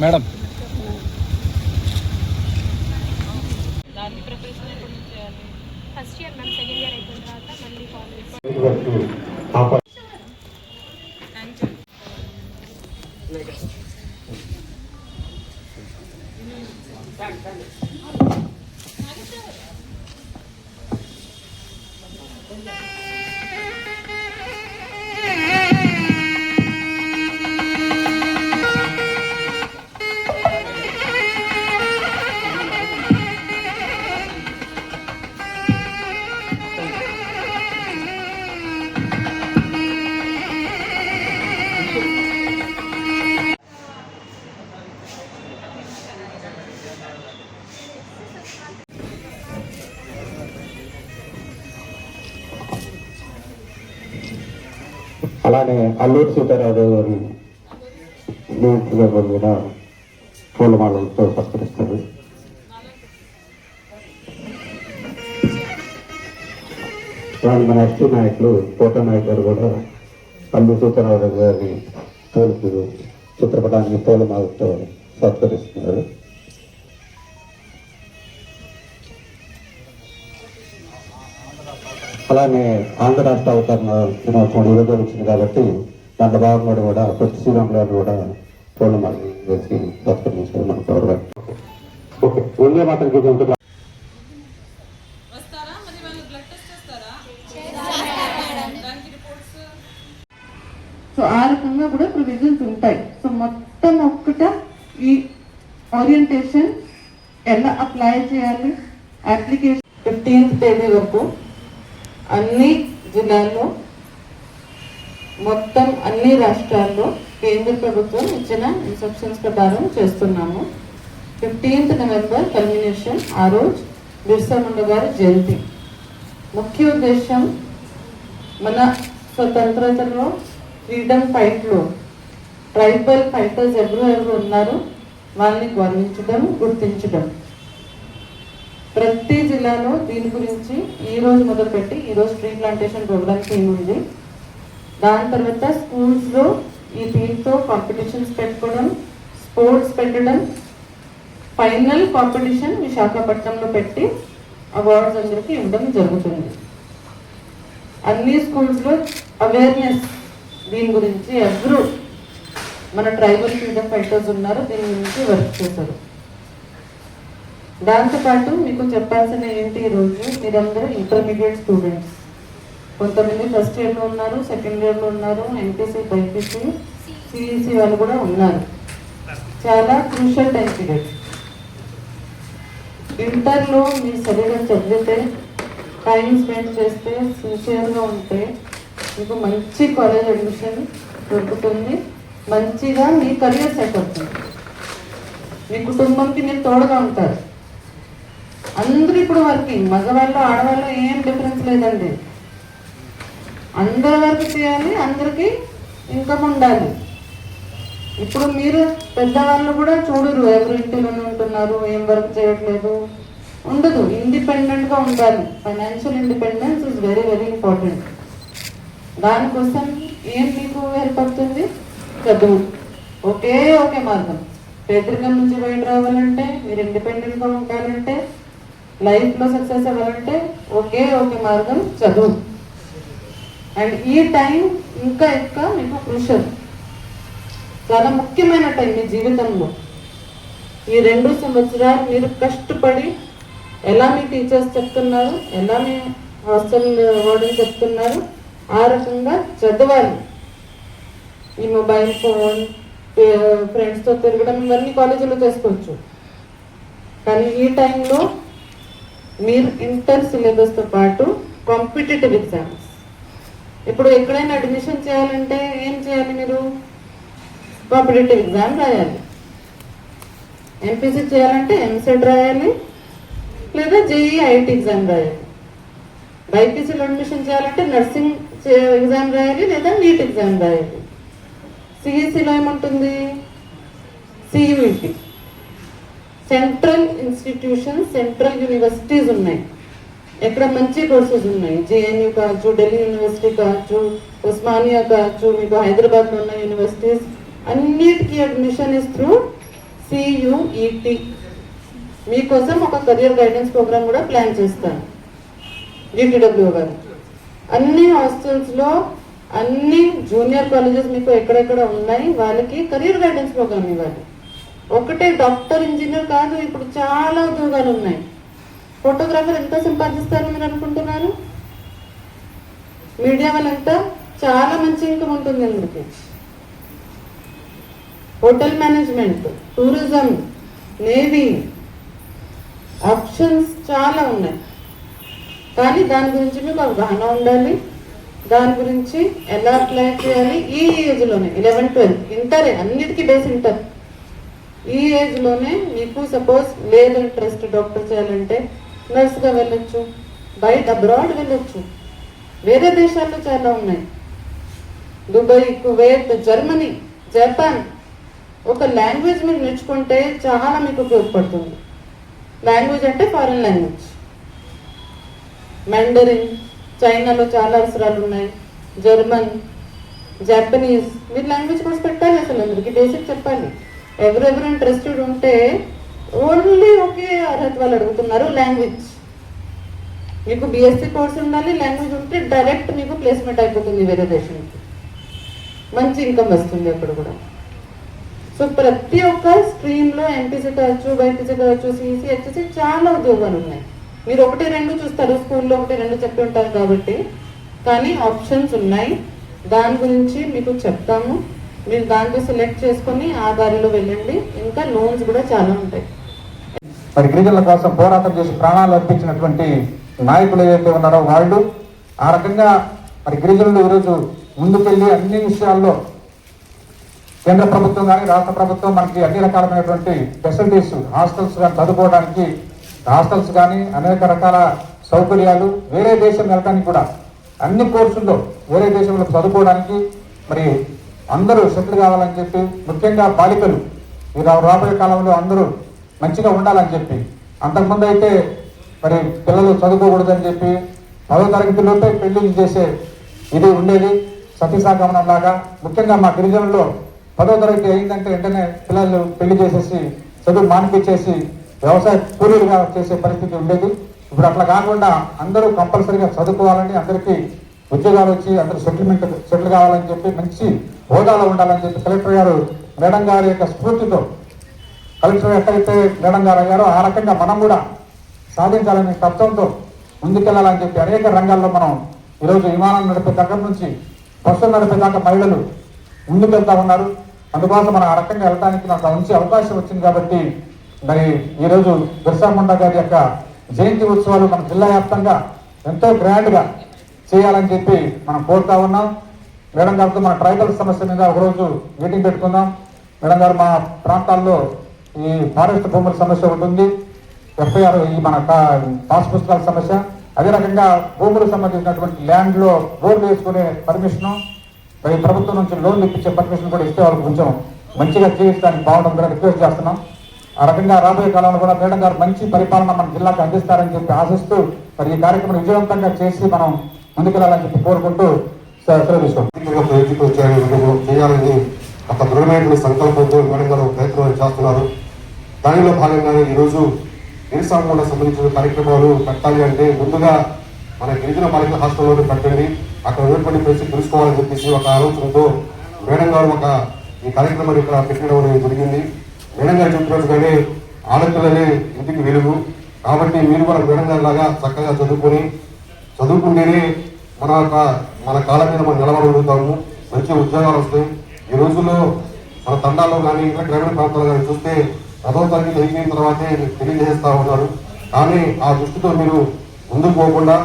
Madam దానికి preparation ఎప్పుడు నుంచి చేయాలి first year ma'am second year అయిపోయిన తర్వాత మళ్ళీ కాలేజ్ అలానే అల్లూరి సీతారామరావు గారి నియోజకవర్గం కూడా పూలమాలతో సత్కరిస్తారు అలాగే మన ఎస్టీ నాయకులు కోట నాయక్ గారు కూడా అల్లూరి సీతారామరావు గారి తోలుకు చిత్రపటానికి పూలమాలతో సత్కరిస్తున్నారు అలానే ఆంధ్ర రాష్ట్ర అవతరణ దినోత్సవం ఈరోజు వచ్చింది కాబట్టి దాంట్లో భాగంగా కూడా ప్రతి శ్రీరామ్ గారు కూడా పూర్ణమాల వేసి సత్కరించారు మన గౌరవ ఓకే వందే మాత్రం రిపోర్ట్స్ సో ఆ రకంగా కూడా ప్రొవిజన్స్ ఉంటాయి. సో మొత్తం ఒక్కట ఈ ఓరియంటేషన్ ఎలా అప్లై చేయాలి? అప్లికేషన్ ఫిఫ్టీన్త్ తేదీ వరకు అన్ని జిల్లాల్లో మొత్తం అన్ని రాష్ట్రాల్లో కేంద్ర ప్రభుత్వం ఇచ్చిన ఇన్స్ట్రక్షన్స్ ప్రకారం చేస్తున్నాము. ఫిఫ్టీన్త్ నవంబర్ కల్మినేషన్ ఆ రోజు బిర్సా ముండ గారి జయంతి. ముఖ్య ఉద్దేశం మన స్వతంత్రతలో ఫ్రీడమ్ ఫైట్లో ట్రైబల్ ఫైటర్స్ ఎవరు ఎవరు ఉన్నారు వాళ్ళని గౌరవించడం గుర్తించడం. ప్రతి జిల్లాలో దీని గురించి ఈ రోజు మొదలుపెట్టి ఈ రోజు ట్రీ ప్లాంటేషన్ ప్రోగ్రామ్ థీమ్ ఉంది? దాని తర్వాత స్కూల్స్లో ఈ థీమ్తో కాంపిటీషన్స్ పెట్టుకోవడం స్పోర్ట్స్ పెట్టడం ఫైనల్ కాంపిటీషన్ విశాఖపట్నంలో పెట్టి అవార్డ్స్ అందరికీ ఇవ్వడం జరుగుతుంది. అన్ని స్కూల్స్లో అవేర్నెస్ దీని గురించి ఎవరు మన ట్రైబల్ ఫ్రీడమ్ ఫైటర్స్ ఉన్నారు దీని గురించి వర్క్ చేశారు దాంతోపాటు మీకు చెప్పాల్సిన ఏంటి ఈరోజు మీరందరూ ఇంటర్మీడియట్ స్టూడెంట్స్ కొంతమంది ఫస్ట్ ఇయర్లో ఉన్నారు సెకండ్ ఇయర్లో ఉన్నారు ఎంపీసీ బైపీసీ సిఈసీ వాళ్ళు కూడా ఉన్నారు. చాలా క్రూషియల్ టైం పీరియడ్ ఇంటర్లో మీ శరీరం చదివితే టైం స్పెండ్ చేస్తే సిన్సియర్గా ఉంటే మీకు మంచి కాలేజ్ అడ్మిషన్ దొరుకుతుంది. మంచిగా మీ కెరియర్ సెట్ అవుతుంది. మీ కుటుంబంకి మీరు తోడుగా ఉంటారు. అందరూ ఇప్పుడు వర్కింగ్ మగవాళ్ళు ఆడవాళ్ళు ఏం డిఫరెన్స్ లేదండి. అందరి వర్క్ చేయాలి అందరికీ ఇన్కమ్ ఉండాలి. ఇప్పుడు మీరు పెద్దవాళ్ళు కూడా చూడరు ఎవరు ఇంటిలోనే ఉంటున్నారు ఏం వర్క్ చేయట్లేదు. ఉండదు ఇండిపెండెంట్గా ఉండాలి. Financial independence is very very important దానికోసం ఏం మీకు హెల్ప్ అవుతుంది? చదువు. ఒకే ఒకే మార్గం. పేదరికం నుంచి బయట రావాలంటే మీరు ఇండిపెండెంట్గా ఉండాలంటే లైఫ్లో సక్సెస్ అవ్వాలంటే ఒకే ఒకే మార్గం చదువు. అండ్ ఈ టైం ఇంకా ఎక్కువ మీకు క్రూషల్ చాలా ముఖ్యమైన టైం మీ జీవితంలో. ఈ రెండు సంవత్సరాలు మీరు కష్టపడి ఎలా మీ టీచర్స్ చెప్తున్నారు ఎలా మీ హాస్టల్ వార్డెన్ చెప్తున్నారు ఆ రకంగా చదవాలి. ఈ మొబైల్ ఫోన్ ఫ్రెండ్స్తో తిరగడం ఇవన్నీ కాలేజీలో చేసుకోవచ్చు. కానీ ఈ టైంలో మీరు ఇంటర్ సిలబస్తో పాటు కాంపిటేటివ్ ఎగ్జామ్స్ ఇప్పుడు ఎక్కడైనా అడ్మిషన్ చేయాలంటే ఏం చేయాలి మీరు? కాంపిటేటివ్ ఎగ్జామ్ రాయాలి. ఎంపీసీ చేయాలంటే ఎంసెట్ రాయాలి లేదా జేఈ ఐటీ ఎగ్జామ్ రాయాలి. బైపీసీలో అడ్మిషన్ చేయాలంటే నర్సింగ్ ఎగ్జామ్ రాయాలి లేదా నీట్ ఎగ్జామ్ రాయాలి. సిఈసిలో ఏముంటుంది? CUET central institution central universities ఉన్నాయి. ఎక్కడ మంచి కోర్సెస్ ఉన్నాయి? జేఎన్యూ కావచ్చు ఢిల్లీ యూనివర్సిటీ కావచ్చు ఉస్మానియా కావచ్చు మీకు హైదరాబాద్లో ఉన్న యూనివర్సిటీస్ అన్నిటికీ అడ్మిషన్ ఇస్ త్రూ సియుఈటి మీకోసం ఒక కెరియర్ గైడెన్స్ ప్రోగ్రామ్ కూడా ప్లాన్ చేస్తాను జీటీడబ్ల్యూ గారు. అన్ని హాస్టల్స్లో అన్ని జూనియర్ కాలేజెస్ మీకు ఎక్కడెక్కడ ఉన్నాయి వాళ్ళకి కెరియర్ గైడెన్స్ ప్రోగ్రామ్ ఇవ్వాలి. ఒకటే డాక్టర్ ఇంజనీర్ కాదు ఇప్పుడు చాలా ఉద్యోగాలు ఉన్నాయి. ఫోటోగ్రాఫర్ ఎంత సంపాదిస్తారు మీరు అనుకుంటున్నారు? మీడియా వాళ్ళంతా చాలా మంచి ఇన్కమ్ ఉంటుంది అందుకే. Hotel management tourism navy options చాలా ఉన్నాయి. కానీ దాని గురించి మీకు అవగాహన ఉండాలి. దాని గురించి ఎలా అప్లై చేయాలి? ఈ ఏజ్లోనే ఇలెవెన్ ట్వెల్వ్ ఇంటరే అన్నిటికీ బేస్ ఇంటర్. ఈ ఏజ్లోనే మీకు సపోజ్ లేదు ఇంట్రెస్ట్ డాక్టర్ చేయాలంటే నర్స్గా వెళ్ళొచ్చు బయట అబ్రాడ్ వెళ్ళొచ్చు. వేరే దేశాల్లో చాలా ఉన్నాయి. Dubai Kuwait Germany Japan. ఒక లాంగ్వేజ్ మీరు నేర్చుకుంటే చాలా మీకు ఉపయోగపడుతుంది. లాంగ్వేజ్ అంటే ఫారిన్ లాంగ్వేజ్. మ్యాండరిన్ చైనాలో చాలా అవసరాలు ఉన్నాయి. జర్మన్ జపనీస్ మీరు లాంగ్వేజ్ కోర్స్ పెట్టాలి అసలు అందరికీ బేసిక్ చెప్పాలి. ఎవరెవరు ఇంట్రెస్టెడ్ ఉంటే ఓన్లీ ఒకే అర్హత వాళ్ళు అడుగుతున్నారు లాంగ్వేజ్ మీకు బీఎస్సీ కోర్స్ ఉండాలి లాంగ్వేజ్ ఉంటే డైరెక్ట్ మీకు ప్లేస్మెంట్ అయిపోతుంది వేరే దేశానికి. మంచి ఇన్కమ్ వస్తుంది అక్కడ కూడా. సో ప్రతి ఒక్క స్ట్రీమ్లో ఎంపీసీ కావచ్చు బైపీసీ కావచ్చు సిఈసీ వచ్చేసి చాలా ఉద్యోగాలు ఉన్నాయి. మీరు ఒకటి రెండు చూస్తారు స్కూల్లో ఒకటి రెండు చెప్పి ఉంటారు కాబట్టి. కానీ ఆప్షన్స్ ఉన్నాయి. దాని గురించి మీకు చెప్తాము. మీరు దాంట్లో సెలెక్ట్ చేసుకొని ఆ దారిలో వెళ్ళండి. ఇంకా లోన్స్ కూడా చాలా ఉంటాయి. మరి గిరిజనుల కోసం పోరాటం చేసి ప్రాణాలు అర్పించినటువంటి నాయకులు ఏవైతే ఉన్నారో వాళ్ళు ఆ రకంగా మరి గిరిజనులు ఈరోజు ముందుకెళ్ళి అన్ని విషయాల్లో కేంద్ర ప్రభుత్వం కానీ రాష్ట్ర ప్రభుత్వం మనకి అన్ని రకాలైనటువంటి ఫెసిలిటీస్ హాస్టల్స్ కానీ చదువుకోవడానికి హాస్టల్స్ కానీ అనేక రకాల సౌకర్యాలు వేరే దేశం వెళ్ళడానికి కూడా అన్ని కోర్సుల్లో వేరే దేశంలో చదువుకోవడానికి మరి అందరూ సెటిల్ కావాలని చెప్పి ముఖ్యంగా బాలికలు. ఈ రాబోయే కాలంలో అందరూ మంచిగా ఉండాలని చెప్పి. అంతకుముందు అయితే మరి పిల్లలు చదువుకోకూడదని చెప్పి పదో తరగతిలోపే పెళ్ళిళ్ళు చేసే ఇది ఉండేది సతీసాగమనం లాగా. ముఖ్యంగా మా గిరిజనుల్లో పదో తరగతి అయిందంటే వెంటనే పిల్లలు పెళ్ళి చేసేసి చదువు మానిపించేసి వ్యవసాయ కూలీలుగా చేసే పరిస్థితి ఉండేది. ఇప్పుడు అట్లా కాకుండా అందరూ కంపల్సరీగా చదువుకోవాలని అందరికీ ఉద్యోగాలు వచ్చి అందరూ సెటిల్మెంట్ సెటిల్ కావాలని చెప్పి మంచి హోదాలో ఉండాలని చెప్పి కలెక్టర్ గారు మేడం గారి యొక్క స్ఫూర్తితో కలెక్టర్ ఎక్కడైతే మేడం గారు అయ్యారో ఆ రకంగా మనం కూడా సాధించాలనే తత్వంతో ముందుకెళ్ళాలని చెప్పి అనేక రంగాల్లో మనం ఈరోజు విమానం నడిపే దగ్గర నుంచి బస్సులు నడిపేదాకా మహిళలు ముందుకెళ్తా ఉన్నారు. అందుకోసం మనం ఆ రకంగా వెళ్ళడానికి నాకు మంచి అవకాశం వచ్చింది కాబట్టి మరి ఈరోజు బిర్సా ముండా గారి యొక్క జయంతి ఉత్సవాలు మన జిల్లా వ్యాప్తంగా ఎంతో గ్రాండ్గా చేయాలని చెప్పి మనం కోరుతా ఉన్నాం. మేడం గారితో మన ట్రైబల్ సమస్య మీద ఒకరోజు మీటింగ్ పెట్టుకుందాం. మేడం గారు మా ప్రాంతాల్లో ఈ ఫారెస్ట్ భూముల సమస్య ఉంటుంది ఎఫ్ఐఆర్ ఈ మన పాస్ పుస్తకాల సమస్య. అదే రకంగా భూములకు సంబంధించినటువంటి ల్యాండ్లో బోర్లు వేసుకునే పర్మిషన్ మరి ప్రభుత్వం నుంచి లోన్లు ఇప్పించే పర్మిషన్ కూడా ఇస్తే వాళ్ళకి కొంచెం మంచిగా జీవించడానికి కూడా రిక్వెస్ట్ చేస్తున్నాం. ఆ రకంగా రాబోయే కాలంలో కూడా మేడం గారు మంచి పరిపాలన మన జిల్లాకు అందిస్తారని చెప్పి ఆశిస్తూ మరి ఈ కార్యక్రమం విజయవంతంగా చేసి మనం ముందుకెళ్ళాలని చెప్పి కోరుకుంటూ చేయాలని చేయాలని ఒక దృఢమైన సంకల్పంతో మేడం గారు ప్రయత్నం చేస్తున్నారు. దానిలో భాగంగానే ఈరోజు కూడా సంబంధించిన కార్యక్రమాలు పెట్టాలి అంటే ముందుగా మన గిరిజన బాలిక హాస్టల్లోనే పెట్టండి. అక్కడ ఉన్నటువంటి పరిస్థితి తెలుసుకోవాలని చెప్పేసి ఒక ఆలోచనతో మేడం గారు ఒక ఈ కార్యక్రమాన్ని ఇక్కడ పెట్టడం అనేది జరిగింది. మేడం గారు చెప్పినట్టుగానే ఆడపిల్లలే ఇంటికి వెలుగు. కాబట్టి మీరు కూడా మేడం గారి లాగా చక్కగా చదువుకొని చదువుకుంటేనే మన యొక్క మన కాళ్ళ మీద మనం నిలబడగలుగుతాము. మంచి ఉద్యోగాలు వస్తాయి. ఈ రోజుల్లో మన తండాల్లో కానీ ఇంకా గ్రామీణ ప్రాంతాల్లో కానీ చూస్తే పదవ తరగతి అయిపోయిన తర్వాతే తెలియజేస్తా ఉన్నారు. కానీ ఆ దృష్టితో మీరు ముందుకు పోకుండా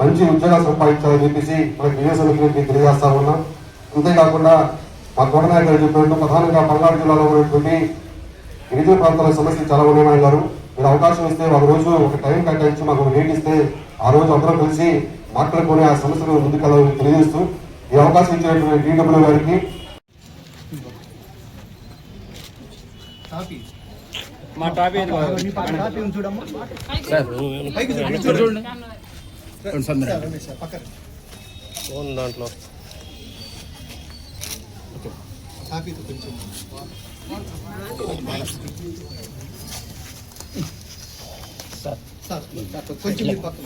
మంచి ఉద్యోగాలు సంపాదించాలని చెప్పేసి మన విజయసమికి తెలియజేస్తా ఉన్నాం. అంతేకాకుండా మా కోటనాయకు గారు చెప్పినట్టు ప్రధానంగా పల్నాడు జిల్లాలో ఉన్నటువంటి గిరిజన ప్రాంతాల సమస్యలు చాలా ఉన్నాయి అన్నారు మీరు అవకాశం ఇస్తే ఒక రోజు ఒక టైం కేటాయించి మాకు ఒక ఇస్తే ఆ రోజు అందరం కలిసి మాట్లాడుకొని ఆ సమస్యలు ముందుకెళ్ళాలని తెలియజేస్తూ ఈ అవకాశం ఇచ్చినటువంటి డీడబ్ల్యూ గారికి మా టాపీ ఏది బాగా?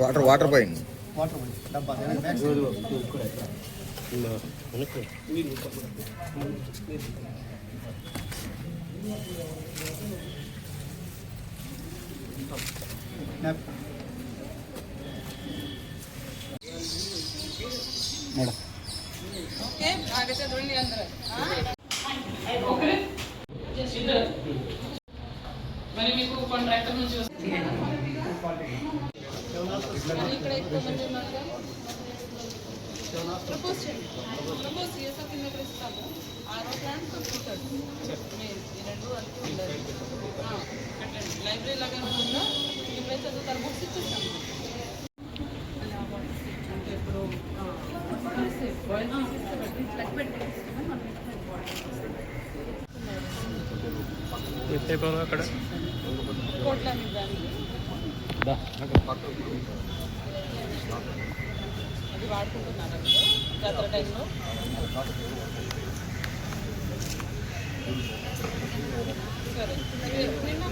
వాటర్ వాటర్ పోయింది ఓకే ఆగతే చూడండి అందరూ మరి మీకు కాంట్రాక్టర్ నుంచి ప్రపోజ్ చేయండి ప్రపోజ్ చేసా కింద ఇక్కడ ఇస్తాము ఆరో ప్లాన్ కంప్యూటర్ మెయిన్ ఈ రెండు అంతే ఉండాలి ఆ, పెట్టండి లైబ్రరీ లాగా ఉంటుందా ఇప్పుడే చదువుతారు బుక్స్ ఇచ్చేస్తాము అంటే ఇప్పుడు అక్కడ కోట్ల మీద దానికి అది వాడుకుంటున్నారు అందులో జాతర టైంలో సరే ఇవి నిన్న